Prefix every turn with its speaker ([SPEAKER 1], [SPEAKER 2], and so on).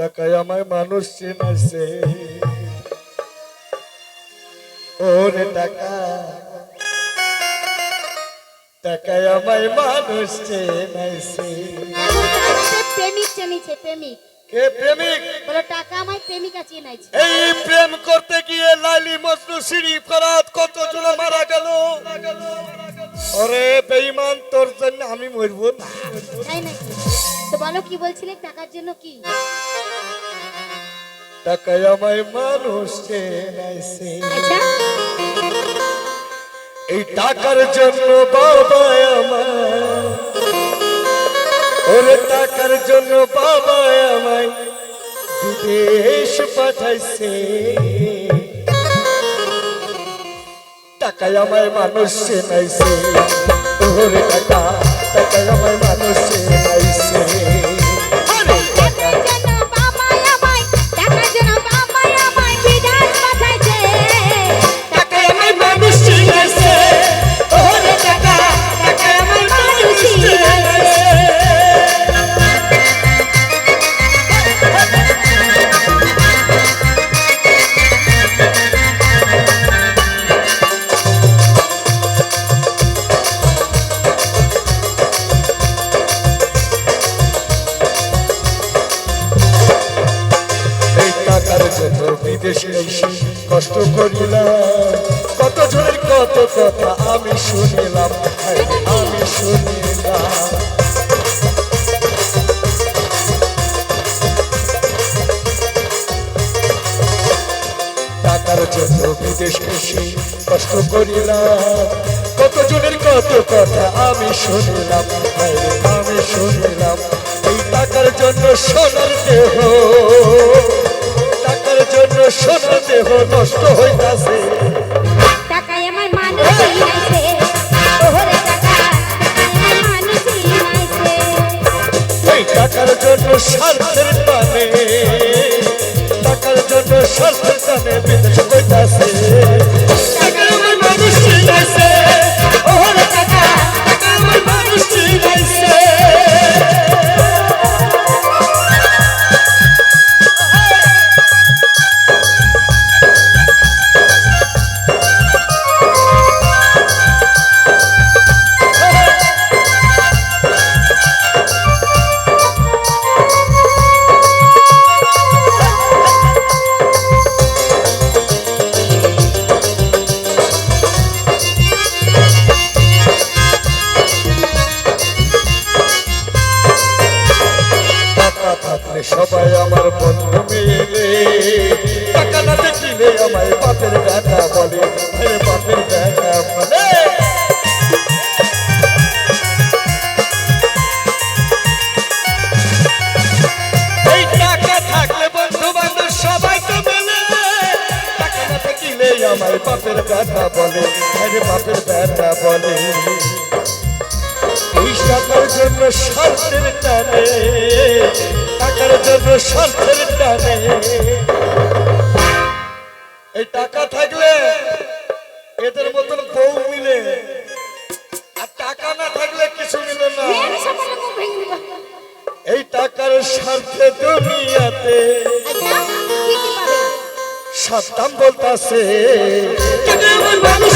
[SPEAKER 1] টাকায় আমায় মানুষ চেনাইছে। ওরে টাকা। টাকায় আমায় মানুষ চেনাইছে।
[SPEAKER 2] প্রেমিক চেনিছে প্রেমিক
[SPEAKER 1] কে প্রেমিক?
[SPEAKER 2] বলো টাকা আমায় প্রেমিকা চেনাইছে।
[SPEAKER 1] এই প্রেম করতে গিয়ে লাইলি মজনু সিঁড়ি ফরাত কত জন মারা গেল। ওরে বেঈমান তোর জন্য আমি মরবো না।
[SPEAKER 2] তাই নাকি? তো বলো কি বলছিলে? টাকার জন্য কি?
[SPEAKER 1] টাকায় আমায় মানুষ চেনাইছে।
[SPEAKER 2] আচ্ছা।
[SPEAKER 1] এই টাকার জন্য বাবা আমার ওরে টাকার জন্য বাবা আমায় বিদেশ পাঠাইছে। টাকায় আমায় মানুষ চেনাইছে। ওরে টাকা টাকায় আমার মানুষ চেনাইছে কত জনের কত কথা আমি শুনিলাম। আমি শুনিলাম। টাকার জন্য বিদেশ এসে কষ্ট করিলাম। কত জনের কত কথা আমি শুনিলাম। আমি শুনিলাম, এই টাকার জন্য সোনার দেহ। নষ্ট হইতাছে।
[SPEAKER 2] টাকায় আমায় মানুষ চিনাইছে। ওরে টাকা টাকায় আমায় মানুষ চিনাইছে।
[SPEAKER 1] এই টাকার জন্য স্বার্থের টানে টাকার জন্য স্বার্থের টানে বিদেশ না দেখিলে আমায় বাপের বেটা বলে আরে বাপের বেটা বলে। না বাপের বেটা বলে আরে বাপের বেটা বলে। এই টাকার জন্য স্বার্থের টানে, টাকার জন্য স্বার্থের টানে। এই টাকা থাকলে এদের মতন বউ মিলে। আর টাকা না থাকলে কিছু মিলে না। এই টাকার স্বার্থে দুনিয়াতে
[SPEAKER 2] আচ্ছা
[SPEAKER 1] সাতাম বলতাছে।
[SPEAKER 2] টাকা আমায় মানুষ